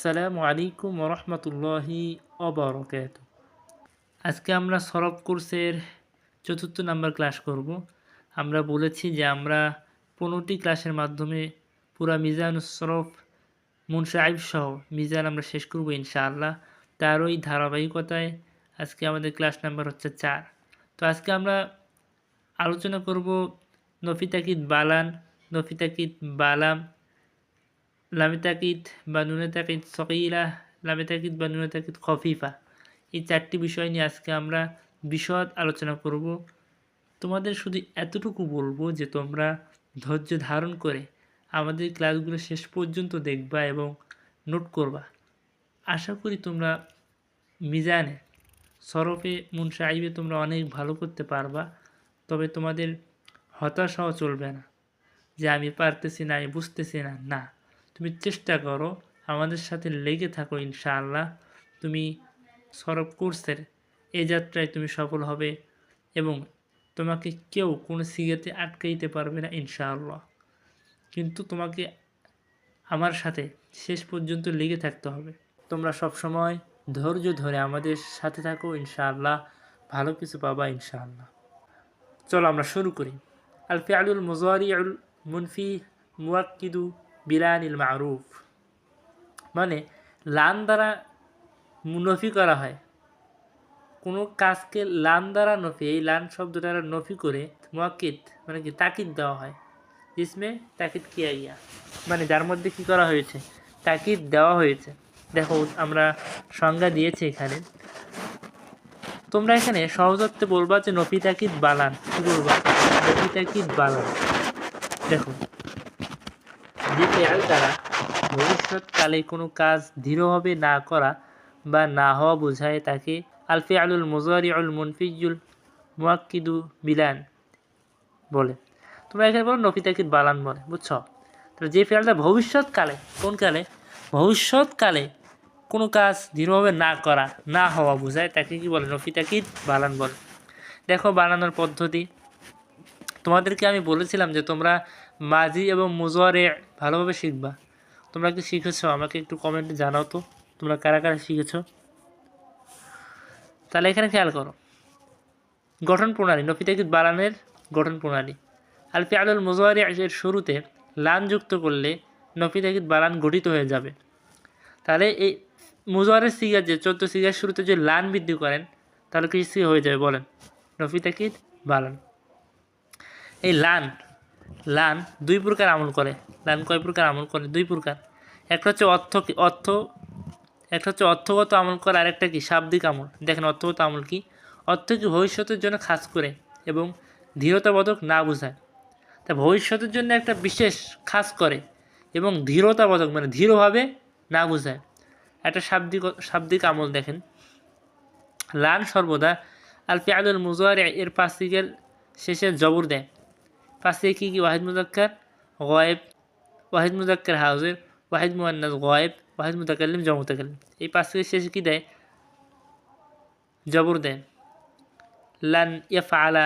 আসসালামু আলাইকুম রহমতুল্লাহি অবরকাত আজকে আমরা সরব কোর্সের চতুর্থ নাম্বার ক্লাস করব। আমরা বলেছি যে আমরা পনেরোটি ক্লাসের মাধ্যমে পুরা মিজান সরফ, মুনসাইব সহ মিজান আমরা শেষ করব ইনশাআল্লাহ। তার ওই ধারাবাহিকতায় আজকে আমাদের ক্লাস নাম্বার হচ্ছে চার। তো আজকে আমরা আলোচনা করব নফিতাকিদ বালান, নফিতাকিদ বালাম লামে তাকিদ বা নুনে তাকিদ সকিলা লামে তাকিদ বা নুনে তাকিদ খফিফা এই চারটি বিষয় নিয়ে আজকে আমরা বিশদ আলোচনা করব। তোমাদের শুধু এতটুকু বলব যে তোমরা ধৈর্য ধারণ করে আমাদের ক্লাসগুলো শেষ পর্যন্ত দেখবা এবং নোট করবা। আশা করি তোমরা মিজানে, সরফে, মুনসাইবে তোমরা অনেক ভালো করতে পারবা, তবে তোমাদের হতাশাও চলবে না যে আমি পারতেছি না, আমি বুঝতেছি না। না তুমি চেষ্টা করো আমাদের সাথে লেগে থাকো, ইনশাআল্লাহ। তুমি সরব কোর্সের এই যাত্রায় তুমি সফল হবে এবং তোমাকে কেউ কোনো সিগাতে আটকাইতে পারবে না, ইনশাআল্লাহ। কিন্তু তোমাকে আমার সাথে শেষ পর্যন্ত লেগে থাকতে হবে। তোমরা সব সময় ধৈর্য ধরে আমাদের সাথে থাকো, ইনশাআল্লাহ। ভালো কিছু পাবা, ইনশাআল্লাহ। চলো আমরা শুরু করি। আলফি আলুল ফিআলুল মুজারিউল মুনফি মুয়াক্কিদু বিলানিল মারুফ। মানে লান দ্বারা নফি করা হয়। কোনো কাজকে লান দ্বারা নফি, এই লান শব্দ দ্বারা নফি করে মোয়াক্কিদ মানে কি, তাকিদ দেওয়া হয়। জিসমে তাকিদ কিয়া মানে যার মধ্যে কি করা হয়েছে? তাকিদ দেওয়া হয়েছে। দেখো, আমরা সংজ্ঞা দিয়েছি এখানে। তোমরা এখানে সহজত্বে বলবা যে নফি তাকিদ বালান। কি বলবা? নফি তাকিদ বালান। দেখো দ্বারা ভবিষ্যৎকালে কোনো কাজ দৃঢ়ভাবে না করা বা না হওয়া বোঝায় তাকে আলফি আলুল মুজারিউল মুনফিজুল মুয়াক্কিদু বিলান বলে। তোমরা এখানে বলো নফি তাকিদ বালান বলে, বুঝছ? তো যে ফেয়ালটা ভবিষ্যৎকালে, কোন কালে? ভবিষ্যৎকালে কোনো কাজ দৃঢ়ভাবে না করা, না হওয়া বোঝায় তাকে কি বলে? নফি তাকিদ বালান বলে। দেখো বানানোর পদ্ধতি। তোমাদেরকে আমি বলেছিলাম যে তোমরা মাজি এবং মুজরে ভালোভাবে শিখবা। তোমরা কি শিখেছো? আমাকে একটু কমেন্টে জানাও তো, তোমরা কারা কারা শিখেছো? তাহলে এখানে খেয়াল করো। গঠন প্রণালী নফিতাকিদ বালানের গঠন প্রণালী। আলফি আলুল মুজোয়ারি এর শুরুতে লান যুক্ত করলে নফিতাকিদ বালান গঠিত হয়ে যাবে। তাহলে এই মুজোয়ারের সিগার যে, চোদ্দ সিগার শুরুতে যে লান বৃদ্ধি করেন, তাহলে কি সি হয়ে যাবে বলেন? নফিতাকিদ বালান। এই লান লান দুই প্রকার আমল করে। লান কয় প্রকার আমল করে? দুই প্রকার। একটা হচ্ছে অর্থ অর্থ, একটা হচ্ছে অর্থগত আমল করে, আরেকটা কি? শাব্দিক আমল। দেখেন অর্থগত আমল কি? অর্থ কি ভবিষ্যতের জন্য খাস করে এবং ধীরতাবোধক না বোঝায়। তা ভবিষ্যতের জন্য একটা বিশেষ খাস করে এবং ধীরতাবোধক মানে ধীরভাবে না বোঝায়। একটা শাব্দিক শাব্দিক আমল দেখেন। লান সর্বদা আল ফিআলুল মুজার এর পাশ শেষে জবর দেয়। পাশে কী কী ওয়াহিদ মুজাক্কার গয়েব ওয়াহিদ মুজাক্কার হাউজের ওয়াহিদ মুয়ান্নাস গয়েব ওয়াহিদ মুতাকাল্লিম জ মুতাকাল্লিম এই পাঁচ থেকে শেষে কী দেয় জবর দেয় লান ইয়া আলা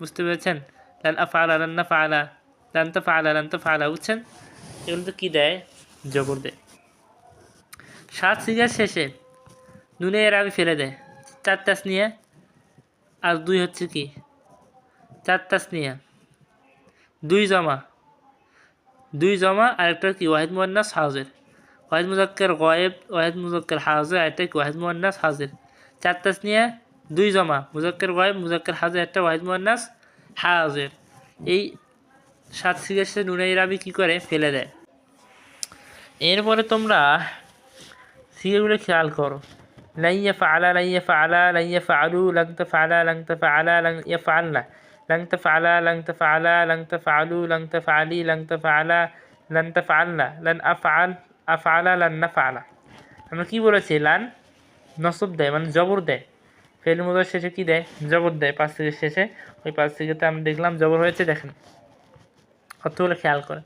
বুঝতে পেরেছেন লান আফা আলা লান না আলা লান তা আলা লান তা আলা বুঝছেন এগুলো তো কী দেয় জবর দেয় সাত সিগার শেষে নুনে এর আগে ফেলে দেয় চার তাস নিয়ে আর দুই হচ্ছে কি চার তাস নিয়ে দুই জমা। দুই জমা, আরেকটা কি, ওয়াহিদ মুয়ান্নাস হাউজের ওয়াহিদ মুজাক্কের গয়েব, ওয়াহিদ মুজাক্কের হাউজের আরেকটা কি, ওয়াহিদ মুয়ান্নাস হাজের। চার তাস নিয়ে দুই জমা মুজাক্কের গয়েব মুজাক্কের হাউজের একটা ওয়াহিদ মুয়ান্নাস হাউজের এই সাত সিগাসে নুনাই রাবি কী করে? ফেলে দেয়। এরপরে তোমরা সিগাগুলো খেয়াল করো। লাইয়া ফালা লাইয়া ফালা লাইয়া ফালু লাংতা ফালা লাংতা ফালা লাং ইয়া ফাল্লা لن تفعلا لن تفعلا لن تفعلوا لن تفعلي لن تفعلا لن تفعلنا لن أفعل أفعلا لن نفعلا আমরা কী বলেছি লান নসব দেয় মানে জবর দেয় ফেল মুদার শেষে কী দেয় জবর দেয় পাঁচ থেকে শেষে ওই পাঁচ থেকেতে আমরা দেখলাম জবর হয়েছে দেখেন অর্থগুলো খেয়াল করে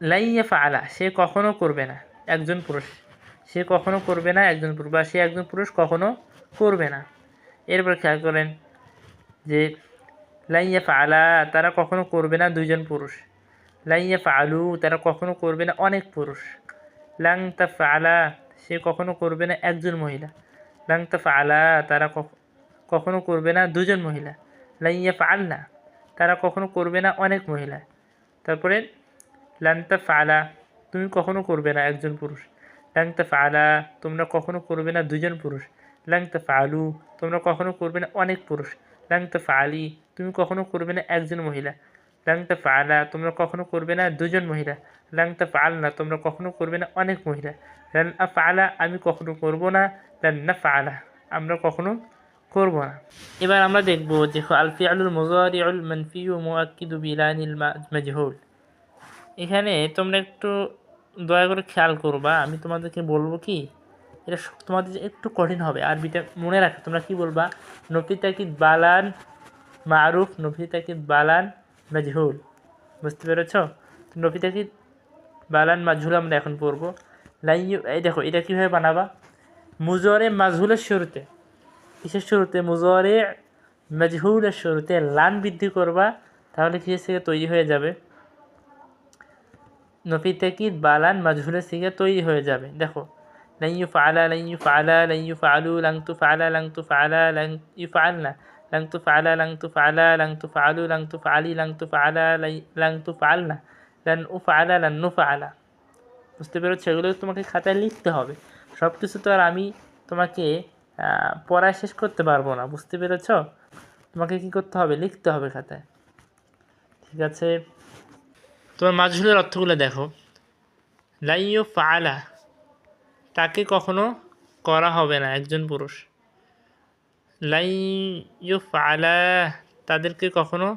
লাইয়া ফালা সে কখনো করবে না একজন পুরুষ সে কখনো করবে না একজন পুরুষ বা সে একজন পুরুষ কখনো করবে না এরপর খেয়াল করেন যে লাইয়া ফালা তারা কখনো করবে না দুইজন পুরুষ। লাইয়া ফালু তারা কখনো করবে না অনেক পুরুষ। লাং তাফআলা সে কখনো করবে না একজন মহিলা। লাং তাফআলা তারা কখ- কখনো করবে না দুজন মহিলা। লাং ইয়াফআলনা তারা কখনো করবে না অনেক মহিলা। তারপরে লান তাফআলা তুমি কখনো করবে না একজন পুরুষ। লাং তাফআলা তোমরা কখনো করবে না দুজন পুরুষ। লাং তাফআলু তোমরা কখনো করবে না অনেক পুরুষ। লাং ফালি তুমি কখনো করবে না একজন মহিলা। লাং ফালা তোমরা কখনো করবে না দুজন মহিলা। লাং না তোমরা কখনো করবে না অনেক মহিলা। লান আফআলা আমি কখনো করব না। ল্যান না ফালা আমরা কখনো করব না। এবার আমরা দেখব যে আল ফিআলুল মুজারিউল মানফি ও মুআক্কিদু বিলানিল মাজহুল এখানে তোমরা একটু দয়া করে খেয়াল করবা। আমি তোমাদেরকে বলব কি? এটা তোমাদের একটু কঠিন হবে। আরবিটা মনে রাখো, তোমরা কি বলবা? নফি তাকিদ বালান মারুফ, নফি তাকিদ বালান মাজহুল। বুঝতে পেরেছ? নফি তাকিদ বালান মাজহুল আমরা এখন পড়ব। লাইন এই দেখো, এটা কীভাবে বানাবা? মুজরে মাজহুলের শুরুতে, কিসের শুরুতে? মুজরে মাজহুলের শুরুতে লান বৃদ্ধি করবা, তাহলে কিসের থেকে তৈরি হয়ে যাবে? নফি তাকিদ বালান মাজহুলের সিগা তৈরি হয়ে যাবে। দেখো লান ইউফআলা লান ইউফআলা লান ইউফআলু লান তুফআলা লান তুফআলা লান ইউফআলনা লান তুফআলা লান তুফআলা লান তুফআলু লান তুফআলি লান তুফআলা লান তুফআলনা লান উফআলা লান নুফআলা বুঝতে পেরেছ? এগুলো তোমাকে খাতায় লিখতে হবে। সব কিছু তো আর আমি তোমাকে পড়ায় শেষ করতে পারব না। বুঝতে পেরেছ? তোমাকে কি করতে হবে? লিখতে হবে খাতায়। ঠিক আছে? তোমার মাজহুলের অর্থগুলো দেখো। লাইও ফালা তাকে কখনো করা হবে না একজন পুরুষ। লাইও ফালা তাদেরকে কখনো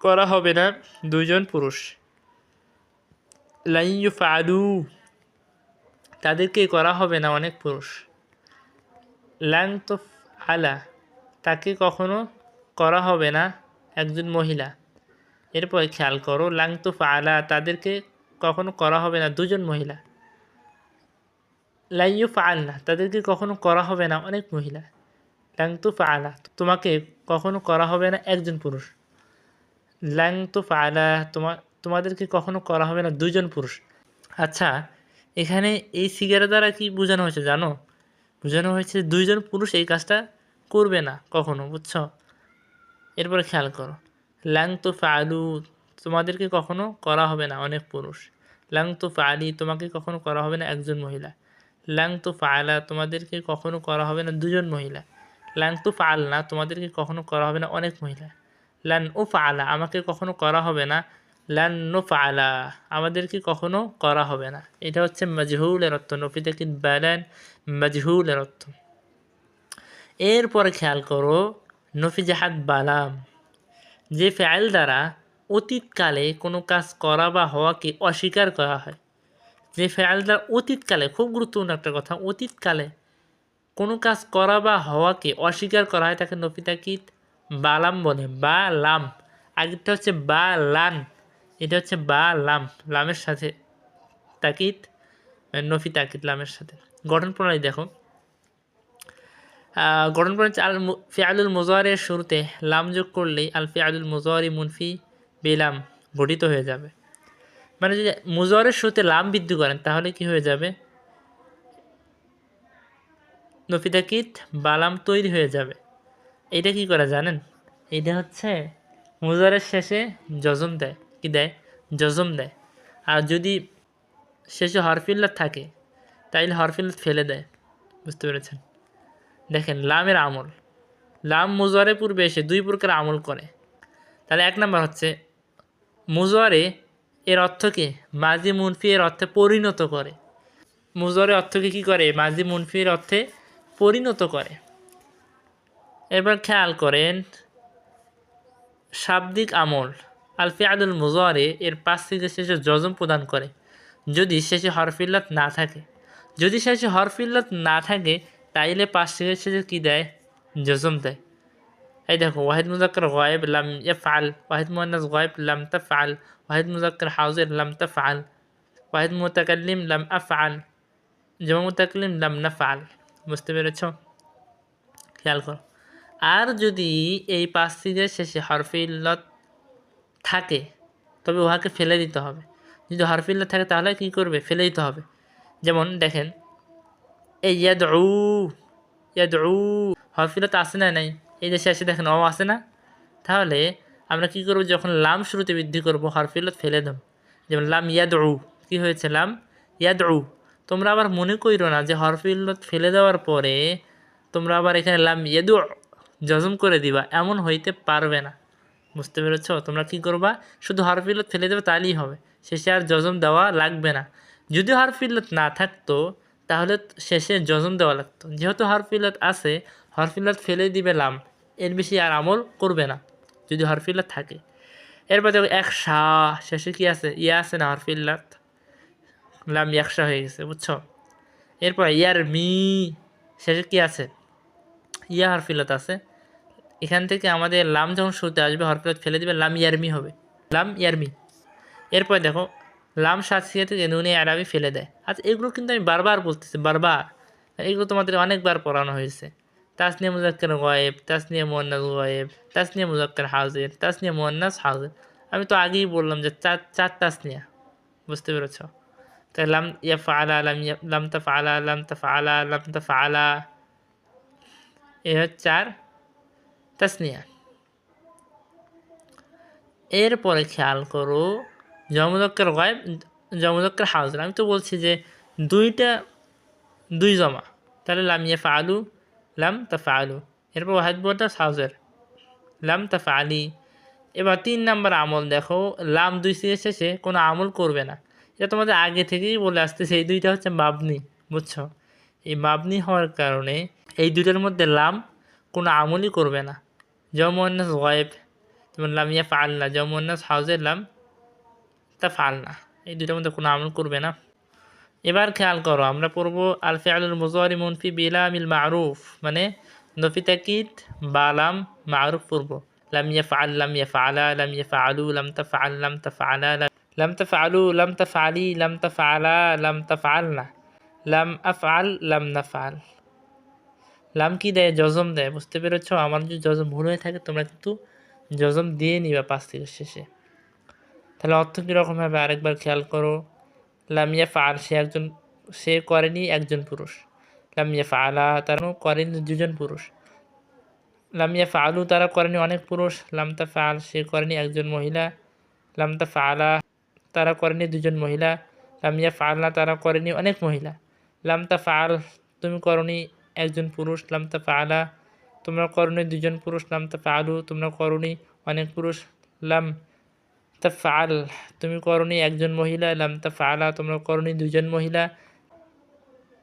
করা হবে না দুজন পুরুষ। লাইও ফালু তাদেরকে করা হবে না অনেক পুরুষ। লাং তো আলা তাকে কখনো করা হবে না একজন মহিলা। এরপরে খেয়াল করো লাং তো ফালা তাদেরকে কখনো করা হবে না দুজন মহিলা। লাইয়ু ফালনা তাদেরকে কখনো করা হবে না অনেক মহিলা। লাং তো ফালা তোমাকে কখনো করা হবে না একজন পুরুষ। লাং তো ফালা তোমা, তোমাদেরকে কখনো করা হবে না দুজন পুরুষ। আচ্ছা এখানে এই সিগারেট দ্বারা কি বোঝানো হয়েছে জানো? বোঝানো হয়েছে দুইজন পুরুষ এই কাজটা করবে না কখনো, বুঝছ? এরপরে খেয়াল করো। লাং তো ফালু তোমাদেরকে কখনো করা হবে না অনেক পুরুষ। লাং তো ফালি তোমাকে কখনো করা হবে না একজন মহিলা। লাং তো ফালা তোমাদেরকে কখনো করা হবে না দুজন মহিলা। লাং তো ফাল না তোমাদেরকে কখনো করা হবে না অনেক মহিলা। ল্যান ও ফালা আমাকে কখনো করা হবে না। ল্যান নো ফালা আমাদেরকে কখনো করা হবে না। এটা হচ্ছে মজহুলের অর্থ। নফি থেকে ব্যালান মজহুলের অর্থ। এরপরে খেয়াল করো নফি জাহাদ বালাম। যে ফেল দ্বারা অতীতকালে কোনো কাজ করা বা হওয়াকে অস্বীকার করা হয়। যে দ্বারা অতীতকালে, খুব গুরুত্বপূর্ণ একটা কথা, অতীতকালে কোনো কাজ করা বা হওয়াকে অস্বীকার করা, হয় তাকে নফি তাকিদ বালাম বলে, বা লাম। আগেরটা হচ্ছে বা লান, এটা হচ্ছে বা লাম, লামের সাথে তাকিত নফি তাকিদ লামের সাথে। গঠন প্রণালী দেখো। গঠন প্রণালী আল মু- ফিআলুল মুজারের শুরুতে লাম যোগ করলেই আল ফিআলুল মুজারি মুনফি বেলাম গঠিত হয়ে যাবে। মানে যদি মুজারের শুরুতে লাম বৃদ্ধি করেন, তাহলে কি হয়ে যাবে? নফিতাকিত বালাম তৈরি হয়ে যাবে। এটা কি করা জানেন? এটা হচ্ছে মুজারের শেষে জজম দেয়। কি দেয়? জজম দেয়। আর যদি শেষে হরফিল্লাত থাকে, তাইলে হরফিল্লাত ফেলে দেয়। বুঝতে পেরেছেন? দেখেন, লামের আমল। লাম মুজারে পূর্বে এসে দুই প্রকার আমল করে। তাহলে এক নম্বর হচ্ছে, মুজারে এর অর্থকে মাজি মুনফি এর অর্থে পরিণত করে। মুজরে অর্থকে কী করে? মাজি মুনফির অর্থে পরিণত করে। এবার খেয়াল করেন, শাব্দিক আমল আলফি আদুল মুজরে এর পাশ থেকে শেষে জজম প্রদান করে। যদি শেষে হরফিল্লাত না থাকে। যদি শেষে হরফিল্লাত না থাকে, তাইলে পাশ থেকে শেষে কী দেয়? জজম দেয়। এই দেখো ওয়াহিদ মুজাক্কর গায়েব লাম ইয়াফআল ওয়াহিদ মুয়ান্নাস গায়েব লাম তাফআল ওয়াহিদ মুজাক্কর হাউজির লাম তাফআল ওয়াহিদ মুতাকাল্লিম লাম আফআল জমা মুতাকাল্লিম লাম নাফআল বুঝতে পেরেছ খেয়াল করো আর যদি এই পাঁচ সিজের শেষে হরফে ইল্লত থাকে, তবে উহাকে ফেলে দিতে হবে। যদি হরফে ইল্লত থাকে, তাহলে কী করবে? ফেলে দিতে হবে। যেমন দেখেন, এই ইয়াদউ ইয়াদউ হরফিলত আসে না নাই? এই যে শেষে দেখেন অ আসে না? তাহলে আমরা কি করব? যখন লাম শুরুতে বৃদ্ধি করব, হরফিলত ফেলে দেব। যেমন লাম ইয়াদউ, কী হয়েছে লাম? ইয়াদউ, তোমরা আবার মনে কইরো না যে হরফিলত ফেলে দেওয়ার পরে তোমরা আবার এখানে লাম ইয়াদু জজম করে দিবা? এমন হইতে পারবে না। বুঝতে পেরেছ? তোমরা কি করবা? শুধু হরফিলত ফেলে দেবে তাহলেই হবে। শেষে আর জজম দেওয়া লাগবে না। যদি হরফিলত না থাকতো, তাহলে শেষে জজম দেওয়া লাগতো। যেহেতু হরফিলত আছে, হরফিলত ফেলে দিবে লাম। এর বেশি আর আমল করবে না, যদি হরফিলত থাকে। এরপর দেখো এক শাহ শেষে কি আছে? ইয়া আছে না হরফিল্লাত? লাম একশা হয়ে গেছে, বুঝছ? এরপর ইয়ার মি, শেষে কি আছে? ইয়া হরফিলত আছে। এখান থেকে আমাদের লাম যখন শুরুতে আসবে হরফিলত ফেলে দিবে, লাম ইয়ারমি হবে। লাম ইয়ারমি এরপর দেখো, লাম সাতসিয়া থেকে নুনে আরবি ফেলে দেয়। আচ্ছা এগুলো কিন্তু আমি বারবার বলতেছি, বারবার। এগুলো তোমাদের অনেকবার পড়ানো হয়েছে। তাসনিয়া মুজাক্কার গয়েব তাসনিয়া মোহান্নাস গয়েব তাসনিয়া মুজাক্কার হাউজের তাসনিয়া মোহান্নাস হাউজের আমি তো আগেই বললাম যে চার চার তাসনিয়া বুঝতে পেরেছ তাই লাম ইয়া ফালা লাম ইয়া লাম তা ফালা লাম তা ফালা লাম তা ফালা এ হচ্ছে চার তাসনিয়া এরপরে খেয়াল করো জমদক্কের গায়েব জমদক্কের হাউজের আমি তো বলছি যে দুইটা দুই জমা তাহলে লাম ইয়া ফালু লাম তা আলু এরপর ওয়াহেদ বোর্ডটা হাউজের লাম তা আলি এবার তিন নাম্বার আমল দেখো। লাম দুই সিয়ে শেষে কোনো আমল করবে না। এটা তোমাদের আগে থেকেই বলে আসতেছে, এই দুইটা হচ্ছে মাবনি, বুঝছ? এই মাবনি হওয়ার কারণে এই দুইটার মধ্যে লাম কোনো আমলই করবে না। জমন্নাস গয়েব, যেমন লাম ইয়া ফাল না জমন্নাস হাউজের লাম তা ফাল না। এই দুইটার মধ্যে কোনো আমল করবে না। এবার খেয়াল করো, আমরা পড়ব আল ফিআলুল মুজারি মুনফি বিলামিল মারুফ মানে নফি তাকিদ বালাম মারুফ পড়ব। লাম ইয়াফআল, লাম ইয়াফআলা, লাম ইয়াফআলু, লাম তাফআল, লাম তাফআলা, লাম তাফআলু, লাম তাফআলি, লাম তাফআলা, লাম তাফআলনা, লাম আফআল, লাম নাফআল। লাম কি দেয়? জজম দেয়। বুঝতে পেরেছ? আমার যদি জজম ভুল হয়ে থাকে, তোমরা কিন্তু জজম দিয়ে নিবা পাঁচ থেকে শেষে। তাহলে অর্থ কীরকম হবে? আরেকবার খেয়াল করো। লামিয়া ফাল সে একজন, সে করেনি একজন পুরুষ। লামিয়া ফালা তারা করেনি দুজন পুরুষ। লামিয়া ফালু তারা করেনি অনেক পুরুষ। লামতা ফাল সে করেনি একজন মহিলা। লামতা ফালা তারা করেনি দুজন মহিলা। লামিয়া ফালনা তারা করেনি অনেক মহিলা। লামতা ফাল তুমি করনি একজন পুরুষ। লামতা ফালা তোমরা করনি দুজন পুরুষ। লামতা ফালু তোমরা করনি অনেক পুরুষ। লাম তাফআল, তুমি করনি একজন মহিলা, লাম তাফআলা, তোমরা করনি দুজন মহিলা।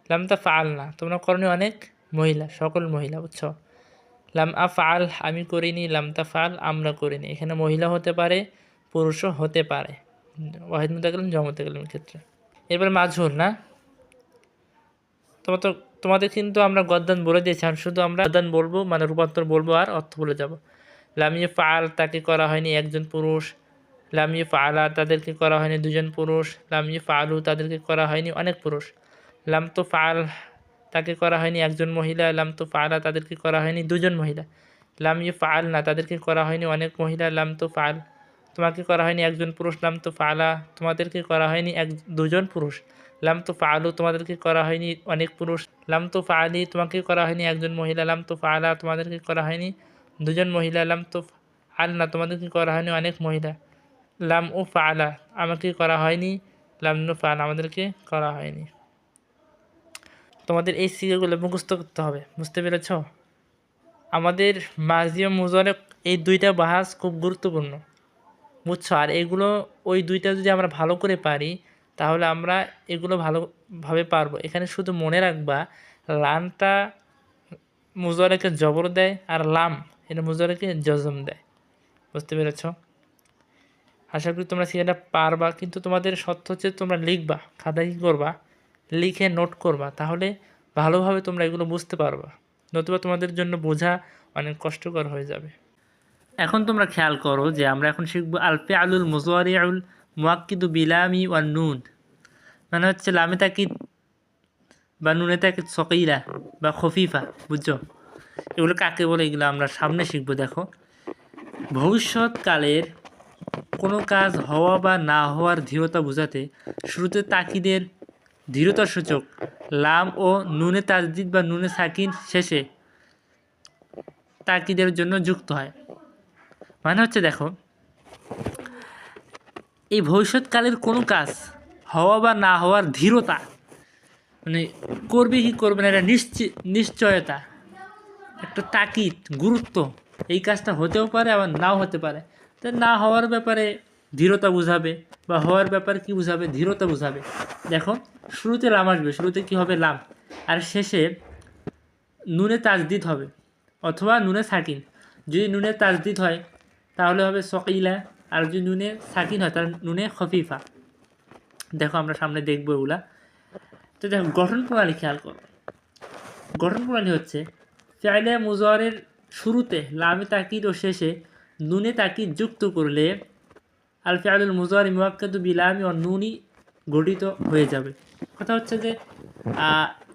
লাম তাফআল না, তোমরা করনি অনেক মহিলা, সকল মহিলা, বুঝছ? লাম আফআল, আমি করিনি, লাম তাফআল, আমরা করিনি। এখানে মহিলা হতে পারে, পুরুষও হতে পারে। ওয়াহিদ মুতাকালিম জমতাকালিমের ক্ষেত্রে। এরপর মাঝুল না? তোমার তো তোমাদের কিন্তু আমরা গদ্দান বলে দিয়েছি শুধু আমরা গদ্দান বলব মানে রূপান্তর বলব আর অর্থ বলে যাব। লামিয়ে ফাল তাকে করা হয়নি একজন পুরুষ। লামিয়ে ফালা তাদেরকে করা হয়নি দুজন পুরুষ লামিয়ে ফালু তাদেরকে করা হয়নি অনেক পুরুষ লাম তো ফাল তাকে করা হয়নি একজন মহিলা লাম তো ফালা তাদেরকে করা হয়নি দুজন মহিলা লামিয়ে ফাল না তাদেরকে করা হয়নি অনেক মহিলা লাম তো ফাল তোমাকে করা হয়নি একজন পুরুষ লাম তো ফালা তোমাদেরকে করা হয়নি এক দুজন পুরুষ লাম তো ফালু তোমাদেরকে করা হয়নি অনেক পুরুষ লাম তো ফালি তোমাকে করা হয়নি একজন মহিলা লাম তো ফালা তোমাদেরকে করা হয়নি দুজন মহিলা লাম তো আল না তোমাদেরকে করা হয়নি অনেক মহিলা লাম ও ফালা আমাকে করা হয়নি। লাম নু ফাল আমাদেরকে করা হয়নি। তোমাদের এই সিগাগুলো মুখস্থ করতে হবে, বুঝতে পেরেছ? আমাদের মাজিয়া মুজরে এই দুইটা বাহাস খুব গুরুত্বপূর্ণ, বুঝছ? আর এগুলো, ওই দুইটা যদি আমরা ভালো করে পারি, তাহলে আমরা এগুলো ভালোভাবে পারব। এখানে শুধু মনে রাখবা লানটা মুজরেকে জবর দেয় আর লাম, এটা মুজরেকে জজম দেয়, বুঝতে পেরেছ? আশা করি তোমরা সেটা পারবা, কিন্তু তোমাদের সত্য হচ্ছে তোমরা লিখবা খাতায় কী করবা, লিখে নোট করবা, তাহলে ভালোভাবে তোমরা এগুলো বুঝতে পারবা। নতুবা তোমাদের জন্য বোঝা অনেক কষ্টকর হয়ে যাবে। এখন তোমরা খেয়াল করো যে আমরা এখন শিখব আলফে আলুল মুজওয়ারিউল মুয়াক্কিদু বিলামি ওয়ান নুন। মানে হচ্ছে লামে তাকিদ বা নুনে তাকিদ সকিলা বা খফিফা, বুঝছ? এগুলো কাকে বলে এগুলো আমরা সামনে শিখব, দেখো। ভবিষ্যৎকালের কোনো কাজ হওয়া বা না হওয়ার ধীরতা বোঝাতে শুরুতে তাকিদের দৃঢ়তার সূচক লাম ও নুনে তাজদিদ বা নুনে সাকিন শেষে তাকিদের জন্য যুক্ত হয়। মানে হচ্ছে দেখো, এই ভবিষ্যৎকালের কোনো কাজ হওয়া বা না হওয়ার ধীরতা মানে করবে কি করবে না, এটা নিশ্চিত নিশ্চয়তা, একটা তাকিদ, গুরুত্ব, এই কাজটা হতেও পারে আবার নাও হতে পারে। তো না হওয়ার ব্যাপারে ধীরতা বুঝাবে বা হওয়ার ব্যাপারে কি বুঝাবে? ধীরতা বুঝাবে। দেখো, শুরুতে লাম আসবে, শুরুতে কি হবে? লাম। আর শেষে নুনে তাজদিদ হবে, অথবা নুনে সাকিন। যদি নুনে তাজদিদ হয়, তাহলে হবে সকিলা। আর যদি নুনে সাকিন হয়, তাহলে নুনে খফিফা। দেখো, আমরা সামনে দেখব এগুলা। তো দেখো, গঠন প্রণালী খেয়াল করো। গঠন প্রণালী হচ্ছে চাইলে মুজরের শুরুতে লামে তাকিদ ও শেষে নুনে তাকিদ যুক্ত করলে আল ফিয়ালুল মুজর মুয়াক্কাদু বিলামি ও নুনি গঠিত হয়ে যাবে। কথা হচ্ছে যে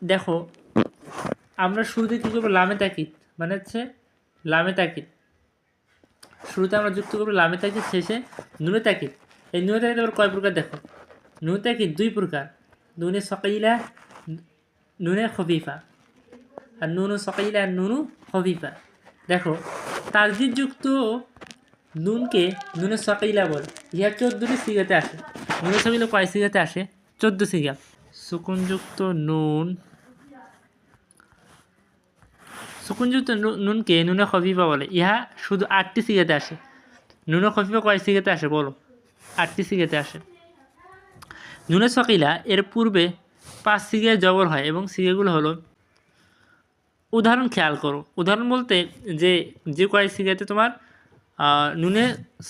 দেখো, আমরা শুরুতে কী করব? লামে তাকিদ। মানে হচ্ছে লামে তাকিদ। শুরুতে আমরা যুক্ত করব লামে তাকিদ, শেষে নুনে তাকিদ। এই নুনে তাকিদ আবার কয় প্রকার দেখো? নুনে তাকিদ দুই প্রকার। নুনে সকাইলা নুনে খফিফা। আর নুনু সকাইলা আর নুনু খফিফা। দেখো তাজদিদযুক্ত নুনকে নুনের সকাইলা বলে ইহা চোদ্দোটি সিগাতে আসে। নুনে সকাইলা কয় সিগাতে আসে? চোদ্দ সিগা সুকুনযুক্ত নুন। সুকুনযুক্ত নুনকে নুনে খফিফা বলে। ইহা শুধু আটটি সিগাতে আসে। নুনে খফিফা কয় সিগাতে আসে বলো? আটটি সিগাতে আসে। নুনে সকিলা এর পূর্বে পাঁচ সিগায় জবর হয় এবং সিগাগুলো হলো, উদাহরণ খেয়াল করো। উদাহরণ বলতে যে যে কয় সিগাতে তোমার নুনে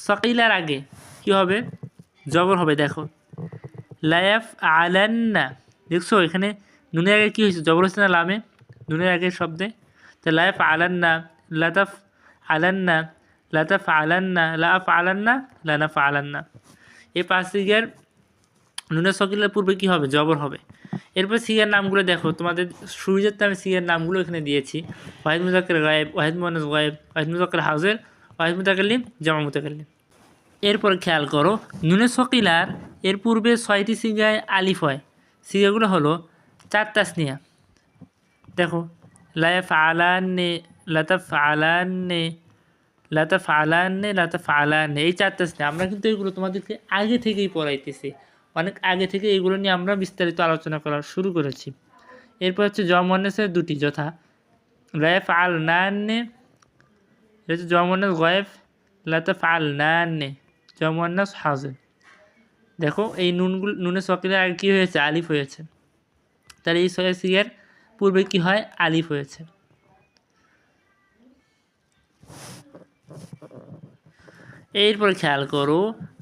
সকিলার আগে কি হবে? জবর হবে, দেখো। লায়াফ আলান্না। দেখছ, এখানে নুনের আগে কী হয়েছে? জবর হচ্ছে না লামে? নুনের আগে শব্দে। তো লায়াফ আলান্না, লাতাফ লাতাফ আলান্না, লাফ আলান্না, লানাফ আলান্না। এই পাঁচ সিগার নুনের সকিলের পূর্বে কী হবে? জবর হবে। এরপর সিগার নামগুলো দেখো। তোমাদের সুবিধার্থে আমি সিগার নামগুলো এখানে দিয়েছি। ওয়াহিদ মুজাক্কের গায়েব, ওয়াহিদ মোহানস গায়েব, ওয়াহিদ মুজাক্কের হাউজের ওয়াহিদ মুতাকাল্লিম, জামা মুতাকাল্লিম। এরপর খেয়াল করো, নুনে সকিলার, এর পূর্বে ছয়টি সিগায় আলিফ হয়। সিগাগুলো হলো চার তাসনিয়া। দেখো লায়াফ আলান্নে লাতাফ আলান্নে লাতাফ আলান্নে লাতাফ আলান্নে এই চার তাসনিয়া। আমরা কিন্তু এগুলো তোমাদেরকে আগে থেকেই পড়াইতেছি। অনেক আগে থেকে এগুলো নিয়ে আমরা বিস্তারিত আলোচনা করা শুরু করেছি। এরপর হচ্ছে জমনেসের দুটি যথা। লায়াফ আল নান্নে এটা হচ্ছে জমনাস গয়েফ লাতাফ আল নান্নে জমনাস হাজেন দেখো এই নুনগুলো নুনের সকিলের আগে কী হয়েছে আলিফ হয়েছে তাহলে এই ছয় সিগের পূর্বে কি হয় আলিফ হয়েছে এরপর খেয়াল করো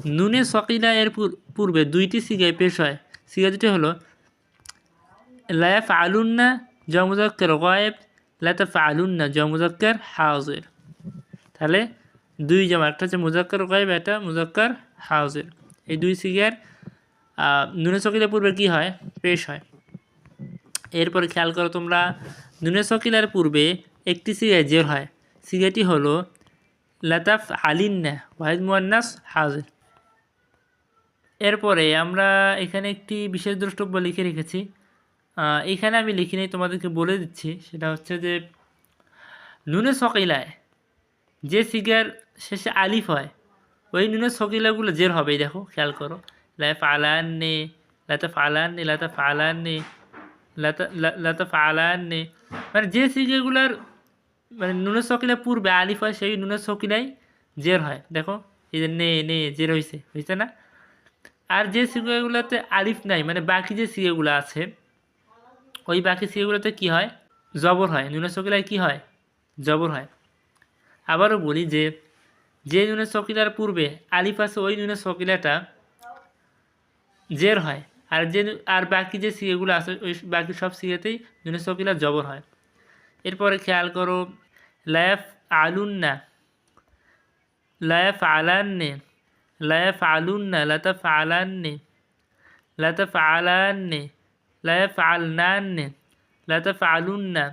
নুনে সকিলা এর পূর্বে দুইটি সিগায় পেশ হয় সিগা দুটি হলো লায়াফ আলুন্না জমুজাক্কের গয়েব লাতাফ আলুন্না জমুজাক্কের হাউজের তাহলে দুই জমা, একটা হচ্ছে মুজাক্কার গায়েব, একটা মুজাক্কার হাউজের। এই দুই সিগার নুনে সকিলের পূর্বে কি হয়? পেশ হয়। এরপরে খেয়াল করো তোমরা, নুনে সকিলার পূর্বে একটি সিগায় জের হয়। সিগাটি হলো লাতাফ আলিন্না ওয়াহিদ মুয়ান্নাস হাউজের। এরপরে আমরা এখানে একটি বিশেষ দ্রষ্টব্য লিখে রেখেছি। এখানে আমি লিখি নাই, তোমাদেরকে বলে দিচ্ছি। সেটা হচ্ছে যে, নুনে সকিলায় যে সিগার শেষে আলিফ হয়, ওই নুনের সকিলাগুলো জের হবেই, দেখো, খেয়াল করো। লাতা ফালান্নে লাতা ফালান্নে লাতা ফালান্নে লাতা লা- লাতা ফালান্নে। মানে যে সিগাগুলার মানে নুনের সকিলা পূর্বে আলিফ হয়, সেই নুনের সকিলাই জের হয়, দেখো। এই যে নে নে, জের হয়েছে হয়েছে না? আর যে সিগাগুলোতে আলিফ নাই মানে বাকি যে সিগাগুলো আছে, ওই বাকি সিগাগুলোতে কি হয়? জবর হয়। নুনের সকিলায় কি হয়? জবর হয়। আবারও বলি যে যে নুনের সকিলার পূর্বে আলিফ আছে, ওই নুনের সকিলাটা জের হয়। আর যে আর বাকি যে সিগেগুলো আছে, ওই বাকি সব সিগেতেই নুনের সকিলা জবর হয়। এরপরে খেয়াল করো, লায়াফ আলুন্না, লায়াফ আলান্নে, লায়াফ আলুন্না, লাতাফ আলান্নে লাতাফ আলান্নে, লায়াফ আলনান্নে, লাতাফ আলুন্না।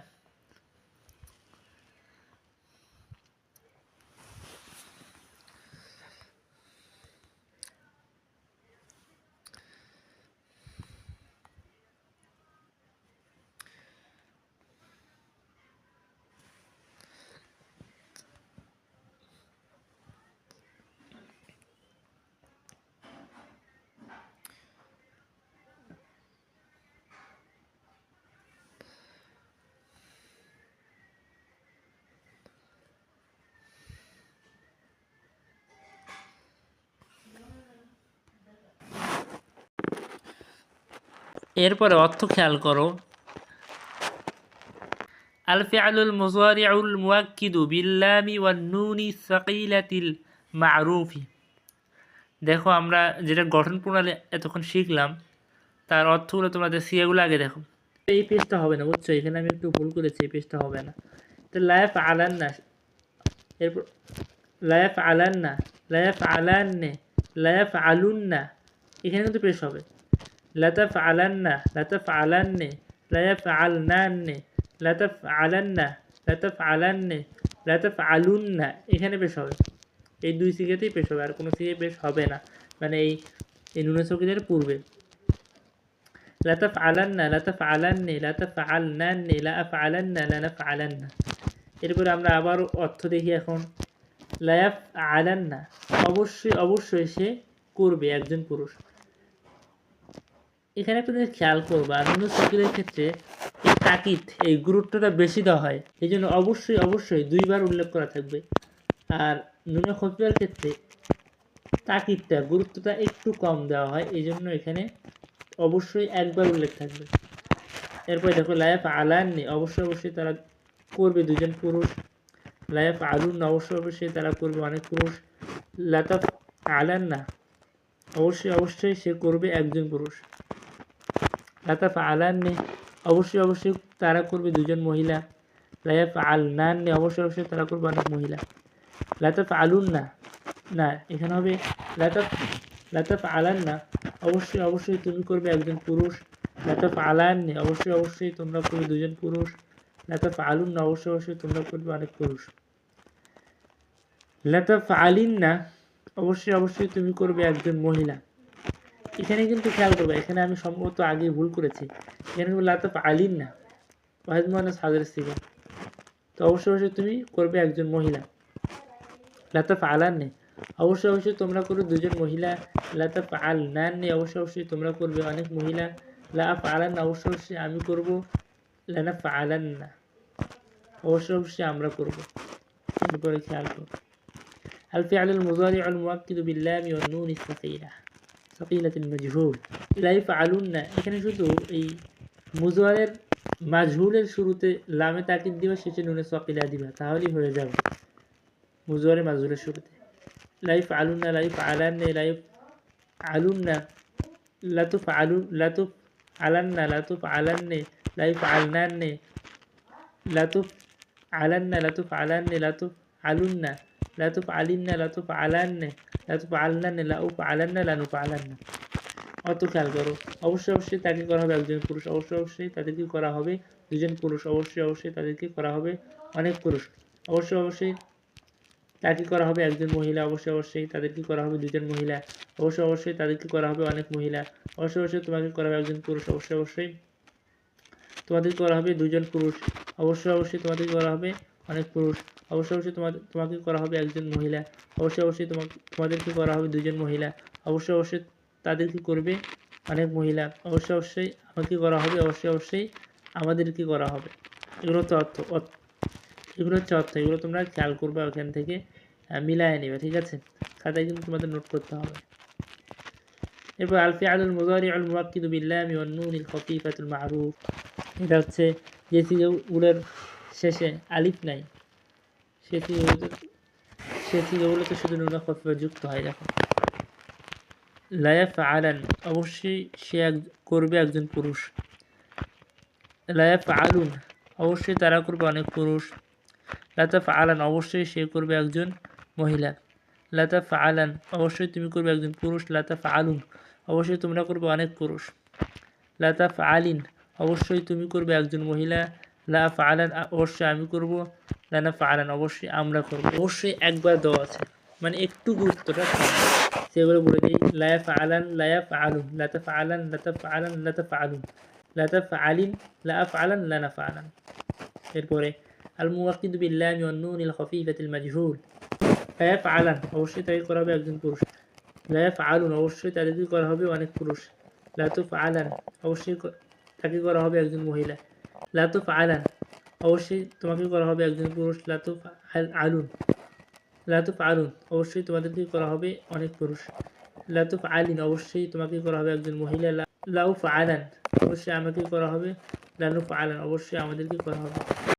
এরপরে অর্থ খেয়াল করো। আল ফিআলুল মুজারিউল মুয়াক্কিদু বিল্লামি ওয়ান সাকিলাতিল মারুফি। দেখো আমরা যেটা গঠন প্রণালী এতক্ষণ শিখলাম, তার অর্থগুলো তোমাদের সিয়াগুলো আগে দেখো। এই পেজটা হবে না, বুঝছ? এখানে আমি একটু ভুল করেছি, এই পেজটা হবে না। তো লায়াফ আলান না, এরপর লায়াফ আলান না, লায়াফ আলান নে, লায়াফ আলুন না, এখানে কিন্তু পেশ হবে। লাতাফ আলান না লাতাফ আলান নে লায়াফ আল নান নে লাতাফ আলান না লাতাফ আলান নে লাতাফ আলুন না এখানে পেশ হবে। এই দুই সিগেতেই পেশ হবে, আর কোনো সিগে পেশ হবে না। মানে এই এই নুনের চকিদের পূর্বে। লাতাফ আলান না লাতাফ আলান নে লাতাফ না এরপরে আমরা আবারও অর্থ দেখি এখন। লায়াফ আলান না অবশ্যই অবশ্যই সে করবে, একজন পুরুষ। এখানে একটা জিনিস খেয়াল করবা নুন সকিলের ক্ষেত্রে এই তাকিদ, এই গুরুত্বটা বেশি দেওয়া হয়। এই জন্য অবশ্যই অবশ্যই দুইবার উল্লেখ করা থাকবে। আর নুনের খফিয়ার ক্ষেত্রে তাকিদটা, গুরুত্বটা একটু কম দেওয়া হয়। এই জন্য এখানে অবশ্যই একবার উল্লেখ থাকবে। এরপর দেখো লায়াফ আলাননি অবশ্যই অবশ্যই তারা করবে দুজন পুরুষ। লায়াফ আলুন অবশ্যই অবশ্যই তারা করবে অনেক পুরুষ। লাতাফ আলান না অবশ্যই অবশ্যই সে করবে একজন পুরুষ। লাতাফ আলান নে অবশ্যই অবশ্যই তারা করবে দুজন মহিলা। লায়াফ আল নান নে অবশ্যই অবশ্যই তারা করবে অনেক মহিলা। লাতাফ আলুন না না এখানে হবে লাতাফ আলান না অবশ্যই অবশ্যই তুমি করবে একজন পুরুষ। লাতাফ আলান নে অবশ্যই অবশ্যই তোমরা করবে দুজন পুরুষ। লাতাফ আলুন না অবশ্যই অবশ্যই তোমরা করবে অনেক পুরুষ। লাতাফ আলিন না অবশ্যই অবশ্যই তুমি করবে একজন মহিলা। এখানে কিন্তু খেয়াল করবে এখানে আমি সম্ভবত আগে ভুল করেছি এখানে কিন্তু লাতাফ আলিন না ওয়াহিদ মোহান্নাস হাজার সিগা তো অবশ্যই অবশ্যই তুমি করবে একজন মহিলা লাতাফ আলান নেই অবশ্যই অবশ্যই তোমরা করবে দুজন মহিলা লাতাফ আল নান নেই অবশ্যই অবশ্যই তোমরা করবে অনেক মহিলা লাফ আলান না অবশ্যই অবশ্যই আমি করব লানাফ আলান না অবশ্যই অবশ্যই আমরা করব এরপরে খেয়াল করবো الفعل المضارع المؤكد باللام والنون সাকিলাতুল মজহুল। লাই আলুন না এখানে শুধু এই মুজওয়ারের মাজহুলের শুরুতে লামে তাকিদ দিবা, শেষে নুনে সকিলা দিবা, তাহলেই হয়ে যাবে মুজওয়ারের মাজহুলের শুরুতে। লাই আলুন না লাইফ আলান না লাইফ আলুন না লাতুফ লা লাতুফ আলান না লাতুফ আলান নে লাইফ আলনান নে লাতুফ আলান না লাতুফ আলান নে লাতুফ আলুন না লাতুফ আলিন্না লাতুফ আলান্নে লাতুফ আলনান্নে লাউফ আলান্না লানুফ আলান্না অত খেয়াল করো। অবশ্যই অবশ্যই তাকে করা হবে। একজন পুরুষ অবশ্যই অবশ্যই তাদেরকে করা হবে। দুজন পুরুষ অবশ্যই অবশ্যই তাদেরকে করা হবে। অনেক পুরুষ অবশ্যই অবশ্যই তাকে করা হবে। একজন মহিলা অবশ্যই অবশ্যই তাদেরকে করা হবে। দুজন মহিলা অবশ্যই অবশ্যই তাদেরকে করা হবে। অনেক মহিলা অবশ্যই অবশ্যই তোমাকে করা হবে। একজন পুরুষ অবশ্যই অবশ্যই তোমাদের করা হবে। দুজন পুরুষ অবশ্যই অবশ্যই তোমাদের করা হবে। অনেক পুরুষ। অবশ্যই অবশ্যই তোমাদের তোমাকে করা হবে একজন মহিলা। অবশ্যই অবশ্যই তোমাকে তোমাদেরকে করা হবে দুজন মহিলা। অবশ্যই অবশ্যই তাদেরকে করবে অনেক মহিলা। অবশ্যই অবশ্যই আমাকে করা হবে, অবশ্যই অবশ্যই আমাদেরকে করা হবে। এগুলো হচ্ছে অর্থ এগুলো হচ্ছে অর্থ। এগুলো তোমরা খেয়াল করবে ওখান থেকে মিলায় নেবে, ঠিক আছে? খাতায় কিন্তু তোমাদের নোট করতে হবে। এরপর আলফি আলুল মুজারি আল মুয়াক্কিদু বিল্লামি ওয়ান নুনিল খফিফাতুল মারুফ। এটা হচ্ছে যে সিগুলোর শেষে আলিফ নাই। সে সিগুলোতে সে শুধু নুনা খফিফা যুক্ত হয়, দেখো। লায়াফ আলান অবশ্যই সে এক, করবে একজন পুরুষ। লায়াফ আলুন অবশ্যই তারা করবে অনেক পুরুষ। লাতাফ আলান অবশ্যই সে করবে একজন মহিলা। লাতাফ আলান অবশ্যই তুমি করবে একজন পুরুষ। লাতাফ আলুন অবশ্যই তোমরা করবে অনেক পুরুষ। লাতাফ আলিন অবশ্যই তুমি করবে একজন মহিলা। লাফ আলান অবশ্যই আমি করব। লানাফ আলান অবশ্যই আমরা করব। অবশ্যই একবার দেওয়া আছে। মানে একটু গুরুত্বটা কম সেগুলো বলে দিই লায়াফ আলান লায়াফ আলুন লাতাফ আলান লাতাফ আলান লাতাফ আলুন লাতাফ আলিন লাফ আলান লানাফ আলান এরপরে আল মুওয়াক্কিদু বিল্লাহি ওয়ান নুনিল খাফিফাতিল মাজহুল। লায়াফ আলান অবশ্যই তাকে করা হবে একজন পুরুষ। লায়াফ আলুন অবশ্যই তাদেরকে করা হবে অনেক পুরুষ। লাতুফ আলান অবশ্যই তাকে করা হবে একজন মহিলা। লাতুফ আলান অবশ্যই তোমাকে করা হবে একজন পুরুষ। লাতুফ আল- আলুন। লাতুফ আলুন অবশ্যই তোমাদেরকে করা হবে অনেক পুরুষ। লাতুফ আলিন অবশ্যই তোমাকে করা হবে একজন মহিলা। লাউফ আলান অবশ্যই আমাকে করা হবে। লালুফ আলান অবশ্যই আমাদেরকে করা হবে।